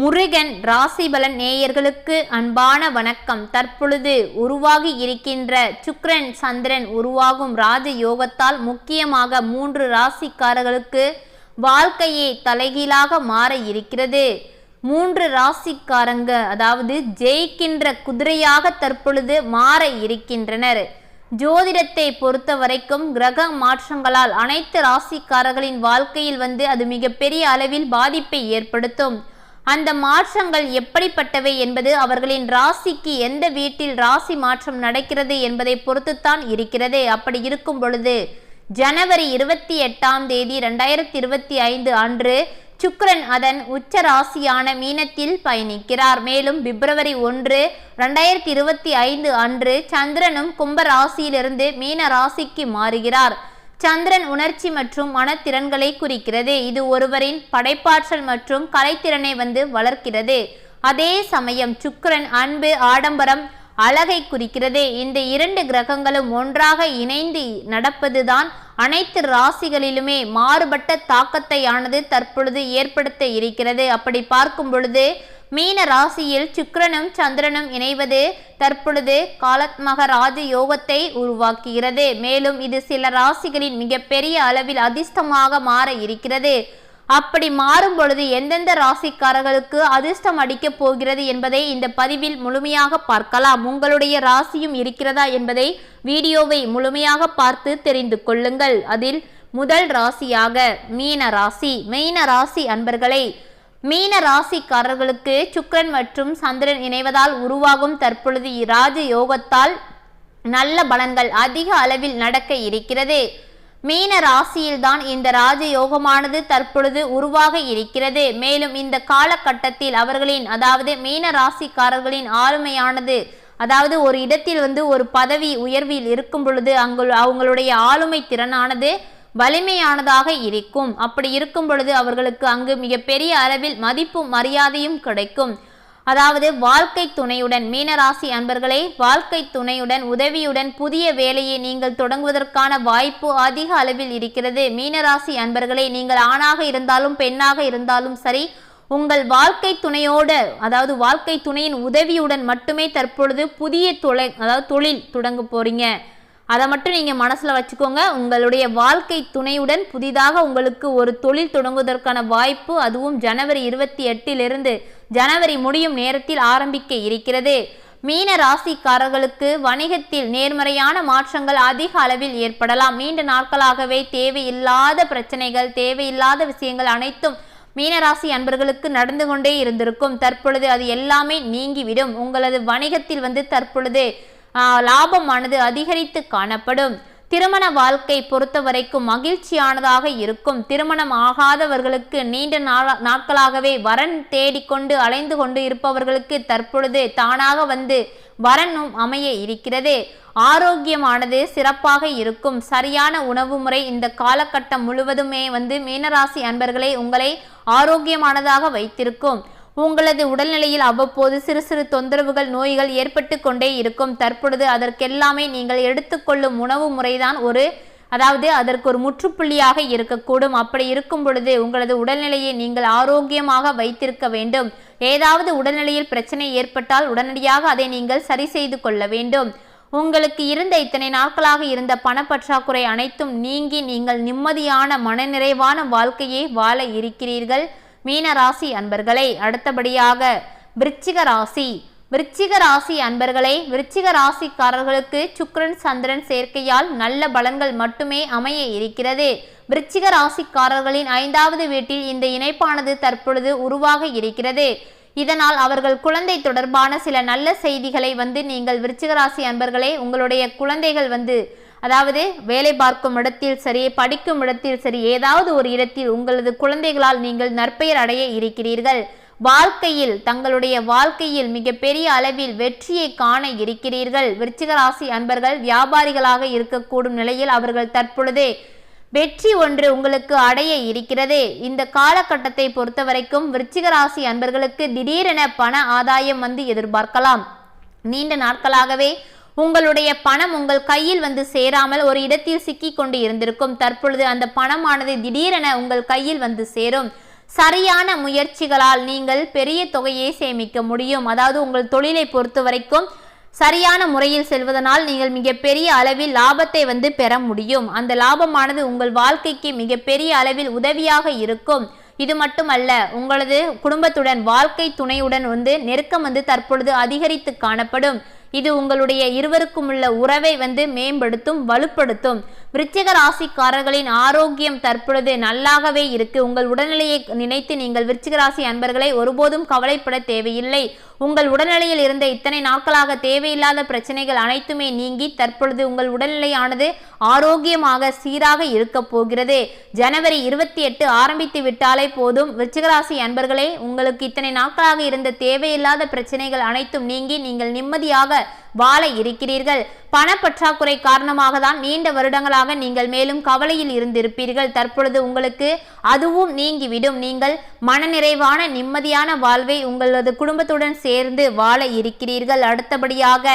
முருகன் ராசிபலன் நேயர்களுக்கு அன்பான வணக்கம். தற்பொழுது உருவாகி இருக்கின்ற சுக்ரன் சந்திரன் உருவாகும் ராஜ யோகத்தால் முக்கியமாக மூன்று ராசிக்காரர்களுக்கு வாழ்க்கையே தலைகீழாக மாற இருக்கிறது. மூன்று ராசிக்காரங்க அதாவது ஜெயிக்கின்ற குதிரையாக தற்பொழுது மாற இருக்கின்றனர். ஜோதிடத்தை பொறுத்த வரைக்கும் கிரக மாற்றங்களால் அனைத்து ராசிக்காரர்களின் வாழ்க்கையில் வந்து அது மிகப்பெரிய அளவில் பாதிப்பை ஏற்படுத்தும். அந்த மாற்றங்கள் எப்படிப்பட்டவை என்பது அவர்களின் ராசிக்கு எந்த வீட்டில் ராசி மாற்றம் நடக்கிறது என்பதை பொறுத்துத்தான் இருக்கிறது. அப்படி இருக்கும் பொழுது ஜனவரி இருபத்தி எட்டாம் தேதி ரெண்டாயிரத்தி இருபத்தி ஐந்து அன்று சுக்கரன் அதன் உச்ச ராசியான மீனத்தில் பயணிக்கிறார். மேலும் பிப்ரவரி ஒன்று ரெண்டாயிரத்தி இருபத்தி ஐந்து அன்று சந்திரனும் கும்ப ராசியிலிருந்து மீன ராசிக்கு மாறுகிறார். சந்திரன் உணர்ச்சி மற்றும் மனத்திறன்களை குறிக்கிறது. இது ஒருவரின் படைப்பாற்றல் மற்றும் கலைத்திறனை வந்து வளர்க்கிறது. அதே சமயம் சுக்கிரன் அன்பு ஆடம்பரம் அழகை குறிக்கிறது. இந்த இரண்டு கிரகங்களும் ஒன்றாக இணைந்து நடப்பதுதான் அனைத்து ராசிகளிலுமே மாறுபட்ட தாக்கத்தையானது தற்பொழுது ஏற்படுத்த இருக்கிறது. அப்படி பார்க்கும் பொழுது மீன ராசியில் சுக்கிரனும் சந்திரனும் இணைவது தற்பொழுது காலத்மக ராஜ யோகத்தை உருவாக்குகிறது. மேலும் இது சில ராசிகளின் மிகப்பெரிய அளவில் அதிர்ஷ்டமாக மாற இருக்கிறது. அப்படி மாறும் பொழுது எந்தெந்த ராசிக்காரர்களுக்கு அதிர்ஷ்டம் அடிக்கப் போகிறது என்பதை இந்த பதிவில் முழுமையாக பார்க்கலாம். உங்களுடைய ராசியும் இருக்கிறதா என்பதை வீடியோவை முழுமையாக பார்த்து தெரிந்து கொள்ளுங்கள். அதில் முதல் ராசியாக மீன ராசி. மீன ராசி அன்பர்களை மீன ராசிக்காரர்களுக்கு சுக்கிரன் மற்றும் சந்திரன் இணைவதால் உருவாகும் தற்பொழுது ராஜ யோகத்தால் நல்ல பலன்கள் அதிக அளவில் நடக்க இருக்கிறது. மீன ராசியில்தான் இந்த ராஜயோகமானது தற்பொழுது உருவாக இருக்கிறது. மேலும் இந்த காலகட்டத்தில் அவர்களின் அதாவது மீன ராசிக்காரர்களின் ஆளுமையானது அதாவது ஒரு இடத்தில் வந்து ஒரு பதவி உயர்வில் இருக்கும் பொழுது அங்கு அவங்களுடைய ஆளுமை திறனானது வலிமையானதாக இருக்கும். அப்படி இருக்கும் பொழுது அவர்களுக்கு அங்கு மிகப்பெரிய அளவில் மதிப்பும் மரியாதையும் கிடைக்கும். அதாவது வாழ்க்கை துணையுடன் மீனராசி அன்பர்களே வாழ்க்கை துணையுடன் உதவியுடன் புதிய வேலையை நீங்கள் தொடங்குவதற்கான வாய்ப்பு அதிக அளவில் இருக்கிறது. மீனராசி அன்பர்களே நீங்கள் ஆணாக இருந்தாலும் பெண்ணாக இருந்தாலும் சரி உங்கள் வாழ்க்கை துணையோடு அதாவது வாழ்க்கை துணையின் உதவியுடன் மட்டுமே தற்பொழுது புதிய தொலை அதாவது தொழில் தொடங்க போறீங்க. அதை மட்டும் நீங்கள் மனசில் வச்சுக்கோங்க. உங்களுடைய வாழ்க்கை துணையுடன் புதிதாக உங்களுக்கு ஒரு தொழில் தொடங்குவதற்கான வாய்ப்பு அதுவும் ஜனவரி இருபத்தி எட்டிலிருந்து ஜனவரி முடியும் நேரத்தில் ஆரம்பிக்க இருக்கிறது. மீன ராசிக்காரர்களுக்கு வணிகத்தில் நேர்மறையான மாற்றங்கள் அதிக அளவில் ஏற்படலாம். நீண்ட நாட்களாகவே தேவையில்லாத பிரச்சனைகள் தேவையில்லாத விஷயங்கள் அனைத்தும் மீனராசி அன்பர்களுக்கு நடந்து கொண்டே இருந்திருக்கும். தற்பொழுது அது எல்லாமே நீங்கிவிடும். உங்களது வணிகத்தில் வந்து தற்பொழுது லாபமானது அதிகரித்து காணப்படும். திருமண வாழ்க்கை பொறுத்த வரைக்கும் மகிழ்ச்சியானதாக இருக்கும். திருமணம் ஆகாதவர்களுக்கு நீண்ட நாட்களாகவே வரன் தேடிக்கொண்டு அலைந்து கொண்டு இருப்பவர்களுக்கு தற்பொழுது தானாக வந்து வரனும் அமைய இருக்கிறது. ஆரோக்கியமானது சிறப்பாக இருக்கும். சரியான உணவு முறை இந்த காலகட்டம் முழுவதுமே வந்து மீனராசி அன்பர்களை உங்களை ஆரோக்கியமானதாக வைத்திருக்கும். உங்களது உடல்நிலையில் அவ்வப்போது சிறு சிறு தொந்தரவுகள் நோய்கள் ஏற்பட்டு கொண்டே இருக்கும். தற்பொழுது அதற்கெல்லாமே நீங்கள் எடுத்துக்கொள்ளும் உணவு முறைதான் ஒரு அதாவது அதற்கு ஒரு முற்றுப்புள்ளியாக இருக்கக்கூடும். அப்படி இருக்கும் பொழுது உங்களது உடல்நிலையை நீங்கள் ஆரோக்கியமாக வைத்திருக்க வேண்டும். ஏதாவது உடல்நிலையில் பிரச்சனை ஏற்பட்டால் உடனடியாக அதை நீங்கள் சரி செய்து கொள்ள வேண்டும். உங்களுக்கு இருந்த இத்தனை நாட்களாக இருந்த பணப்பற்றாக்குறை அனைத்தும் நீங்கி நீங்கள் நிம்மதியான மனநிறைவான வாழ்க்கையை வாழ இருக்கிறீர்கள். மீன ராசி அன்பர்களே அடுத்தபடியாக விருச்சிக ராசி. விருச்சிக ராசி அன்பர்களே விருச்சிக ராசிக்காரர்களுக்கு சுக்ரன் சந்திரன் சேர்க்கையால் நல்ல பலன்கள் மட்டுமே அமைய இருக்கிறது. விருச்சிக ராசிக்காரர்களின் ஐந்தாவது வீட்டில் இந்த இணைப்பானது தற்பொழுது உருவாக இருக்கிறது. இதனால் அவர்கள் குழந்தை தொடர்பான சில நல்ல செய்திகளை வந்து நீங்கள் விருச்சிக ராசி அன்பர்களே உங்களுடைய குழந்தைகள் வந்து அதாவது வேலை பார்க்கும் இடத்தில் சரி படிக்கும் இடத்தில் சரி ஏதாவது ஒரு இடத்தில் உங்களது குழந்தைகளால் நீங்கள் நற்பெயர் அடைய இருக்கிறீர்கள். வாழ்க்கையில் தங்களுடைய வாழ்க்கையில் மிகப்பெரிய அளவில் வெற்றியை காண இருக்கிறீர்கள். விருச்சிகராசி அன்பர்கள் வியாபாரிகளாக இருக்கக்கூடும் நிலையில் அவர்கள் தற்பொழுது வெற்றி ஒன்று உங்களுக்கு அடைய இருக்கிறது. இந்த காலகட்டத்தை பொறுத்த வரைக்கும் விருச்சிக ராசி அன்பர்களுக்கு திடீரென பண ஆதாயம் வந்து எதிர்பார்க்கலாம். நீண்ட நாட்களாகவே உங்களுடைய பணம் உங்கள் கையில் வந்து சேராமல் ஒரு இடத்தில் சிக்கி கொண்டு இருந்திருக்கும். தற்பொழுது அந்த பணமானது திடீரென உங்கள் கையில் வந்து சேரும். சரியான முயற்சிகளால் நீங்கள் பெரிய தொகையை சேமிக்க முடியும். அதாவது உங்கள் தொழிலை பொறுத்த வரைக்கும் சரியான முறையில் செல்வதனால் நீங்கள் மிகப்பெரிய அளவில் லாபத்தை வந்து பெற முடியும். அந்த லாபமானது உங்கள் வாழ்க்கைக்கு மிகப்பெரிய அளவில் உதவியாக இருக்கும். இது மட்டுமல்ல உங்களது குடும்பத்துடன் வாழ்க்கை துணையுடன் வந்து நெருக்கம் வந்து தற்பொழுது அதிகரித்து காணப்படும். இது உங்களுடைய இருவருக்கும் உள்ள உறவை வந்து மேம்படுத்தும் வலுப்படுத்தும். விருச்சிக ராசிக்காரர்களின் ஆரோக்கியம் தற்பொழுது நல்லாகவே இருக்கு. உங்கள் உடல்நிலையை நினைத்து நீங்கள் விருச்சிக ராசி அன்பர்களை ஒருபோதும் கவலைப்பட தேவையில்லை. உங்கள் உடல்நிலையில் இருந்த இத்தனை நாட்களாக தேவையில்லாத பிரச்சனைகள் அனைத்துமே நீங்கி தற்பொழுது உங்கள் உடல்நிலையானது ஆரோக்கியமாக சீராக இருக்க போகிறது. ஜனவரி இருபத்தி எட்டு ஆரம்பித்து விட்டாலே போதும். விருச்சிகராசி அன்பர்களே உங்களுக்கு இத்தனை நாட்களாக இருந்த தேவையில்லாத பிரச்சனைகள் அனைத்தும் நீங்கி நீங்கள் நிம்மதியாக வாழ இருக்கிறீர்கள். பணப்பற்றாக்குறை காரணமாக தான் நீண்ட வருடங்களாக நீங்கள் மேலும் கவலையில் இருந்திருப்பீர்கள். தற்பொழுது உங்களுக்கு அதுவும் நீங்கிவிடும். நீங்கள் மனநிறைவான நிம்மதியான வாழ்வை உங்களது குடும்பத்துடன் சேர்ந்து வாழ இருக்கிறீர்கள். அடுத்தபடியாக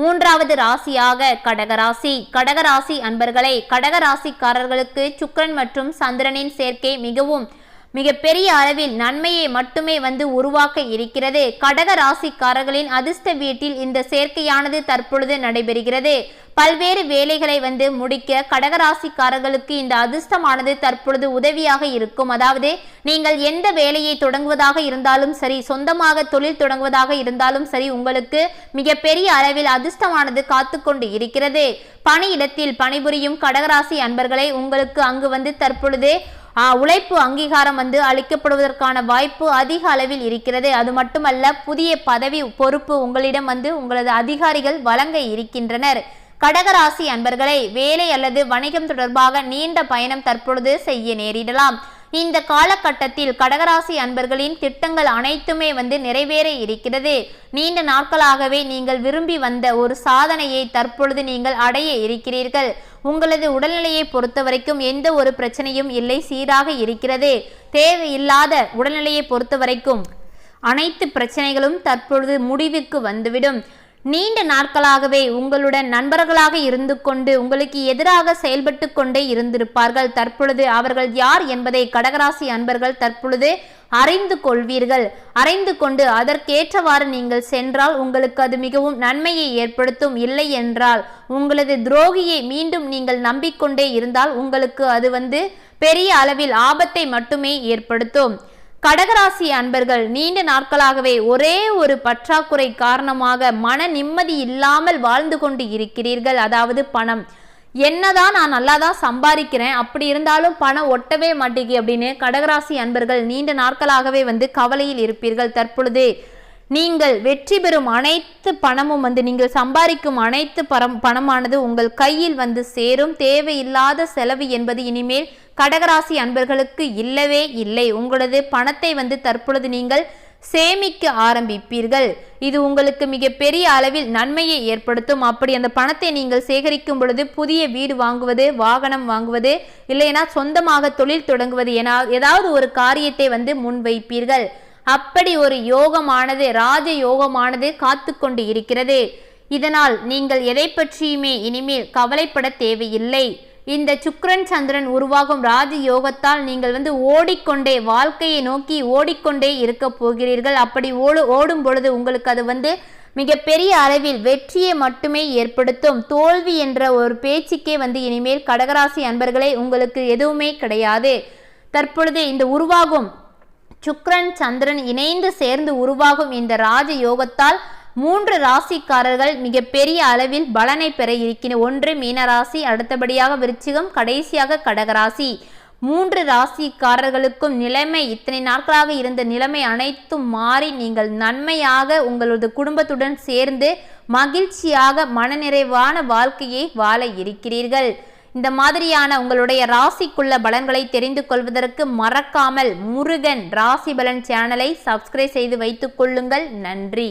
மூன்றாவது ராசியாக கடகராசி. கடகராசி அன்பர்களை கடகராசிக்காரர்களுக்கு சுக்கரன் மற்றும் சந்திரனின் சேர்க்கை மிகவும் மிகப்பெரிய அளவில் நன்மையை மட்டுமே வந்து உருவாக்க இருக்கிறது. கடக ராசிக்காரர்களின் அதிர்ஷ்ட வீட்டில் இந்த சேர்க்கையானது தற்பொழுது நடைபெறுகிறது. பல்வேறு வேலைகளை வந்து முடிக்க கடகராசிக்காரர்களுக்கு இந்த அதிர்ஷ்டமானது தற்பொழுது உதவியாக இருக்கும். அதாவது நீங்கள் எந்த வேலையை தொடங்குவதாக இருந்தாலும் சரி சொந்தமாக தொழில் தொடங்குவதாக இருந்தாலும் சரி உங்களுக்கு மிகப்பெரிய அளவில் அதிர்ஷ்டமானது காத்து கொண்டு இருக்கிறது. பணியிடத்தில் பணிபுரியும் கடகராசி அன்பர்களை உங்களுக்கு அங்கு வந்து தற்பொழுது உழைப்பு அங்கீகாரம் வந்து அளிக்கப்படுவதற்கான வாய்ப்பு அதிக அளவில் இருக்கிறது. அது மட்டுமல்ல புதிய பதவி பொறுப்பு உங்களிடம் வந்து உங்களது அதிகாரிகள் வழங்க இருக்கின்றனர். கடகராசி அன்பர்களை வேலை அல்லது வணிகம் தொடர்பாக நீண்ட பயணம் தற்பொழுது செய்ய நேரிடலாம். இந்த காலகட்டத்தில் கடகராசி அன்பர்களின் திட்டங்கள் அனைத்துமே வந்து நிறைவேற இருக்கிறது. நீண்ட நாட்களாகவே நீங்கள் விரும்பி வந்த ஒரு சாதனையை தற்பொழுது நீங்கள் அடைய இருக்கிறீர்கள். உங்களது உடல்நிலையை பொறுத்த வரைக்கும் எந்த ஒரு பிரச்சனையும் இல்லை சீராக இருக்கிறது. தேவையில்லாத உடல்நிலையை பொறுத்த வரைக்கும் அனைத்து பிரச்சனைகளும் தற்பொழுது முடிவுக்கு வந்துவிடும். நீண்ட நாட்களாகவே உங்களுடன் நண்பர்களாக இருந்து கொண்டு உங்களுக்கு எதிராக செயல்பட்டு கொண்டே இருந்திருப்பார்கள். தற்பொழுது அவர்கள் யார் என்பதை கடகராசி அன்பர்கள் தற்பொழுது அறிந்து கொள்வீர்கள். அறிந்து கொண்டு அதற்கேற்றவாறு நீங்கள் சென்றால் உங்களுக்கு அது மிகவும் நன்மையை ஏற்படுத்தும். இல்லை என்றால் உங்களது துரோகியை மீண்டும் நீங்கள் நம்பிக்கொண்டே இருந்தால் உங்களுக்கு அது வந்து பெரிய அளவில் ஆபத்தை மட்டுமே ஏற்படுத்தும். கடகராசி அன்பர்கள் நீண்ட நாட்களாகவே ஒரே ஒரு பற்றாக்குறை காரணமாக மன நிம்மதி இல்லாமல் வாழ்ந்து கொண்டு இருக்கிறீர்கள். அதாவது பணம். என்னதான் நான் நல்லா தான் சம்பாதிக்கிறேன் அப்படி இருந்தாலும் பணம் ஒட்டவே மாட்டேங்கி அப்படின்னு கடகராசி அன்பர்கள் நீண்ட நாட்களாகவே வந்து கவலையில் இருப்பீர்கள். தற்பொழுது நீங்கள் வெற்றி பெறும் அனைத்து பணமும் வந்து நீங்கள் சம்பாதிக்கும் அனைத்து பணம் பணமானது உங்கள் கையில் வந்து சேரும். தேவையில்லாத செலவு என்பது இனிமேல் கடகராசி அன்பர்களுக்கு இல்லவே இல்லை. உங்களது பணத்தை வந்து தற்பொழுது நீங்கள் சேமிக்க ஆரம்பிப்பீர்கள். இது உங்களுக்கு மிக பெரிய அளவில் நன்மையை ஏற்படுத்தும். அப்படி அந்த பணத்தை நீங்கள் சேகரிக்கும் பொழுது புதிய வீடு வாங்குவது வாகனம் வாங்குவது இல்லைனா சொந்தமாக தொழில் தொடங்குவது என ஏதாவது ஒரு காரியத்தை வந்து முன்வைப்பீர்கள். அப்படி ஒரு யோகமானது ராஜ யோகமானது காத்து கொண்டு இருக்கிறது. இதனால் நீங்கள் எதை பற்றியுமே இனிமேல் கவலைப்பட தேவையில்லை. இந்த சுக்ரன் சந்திரன் உருவாகும் ராஜ யோகத்தால் நீங்கள் வந்து ஓடிக்கொண்டே வாழ்க்கையை நோக்கி ஓடிக்கொண்டே இருக்க போகிறீர்கள். அப்படி ஓடு ஓடும் பொழுது உங்களுக்கு அது வந்து மிகப்பெரிய அளவில் வெற்றியை மட்டுமே ஏற்படுத்தும். தோல்வி என்ற ஒரு பேச்சுக்கே வந்து இனிமேல் கடகராசி அன்பர்களே உங்களுக்கு எதுவுமே கிடையாது. தற்பொழுது இந்த உருவாகும் சுக்ரன் சந்திரன் இணைந்து சேர்ந்து உருவாகும் இந்த ராஜ யோகத்தால் மூன்று ராசிக்காரர்கள் மிக பெரிய அளவில் பலனை பெற இருக்கிற ஒன்று மீனராசி அடுத்தபடியாக விருச்சிகம் கடைசியாக கடகராசி. மூன்று ராசிக்காரர்களுக்கும் நிலைமை இத்தனை நாட்களாக இருந்த நிலைமை அனைத்தும் மாறி நீங்கள் நன்மையாக உங்களது குடும்பத்துடன் சேர்ந்து மகிழ்ச்சியாக மனநிறைவான வாழ்க்கையை வாழ இருக்கிறீர்கள். இந்த மாதிரியான உங்களுடைய ராசிக்குள்ள பலன்களை தெரிந்து கொள்வதற்கு மறக்காமல் முருகன் ராசி பலன் சேனலை சப்ஸ்கிரைப் செய்து வைத்துக் கொள்ளுங்கள். நன்றி.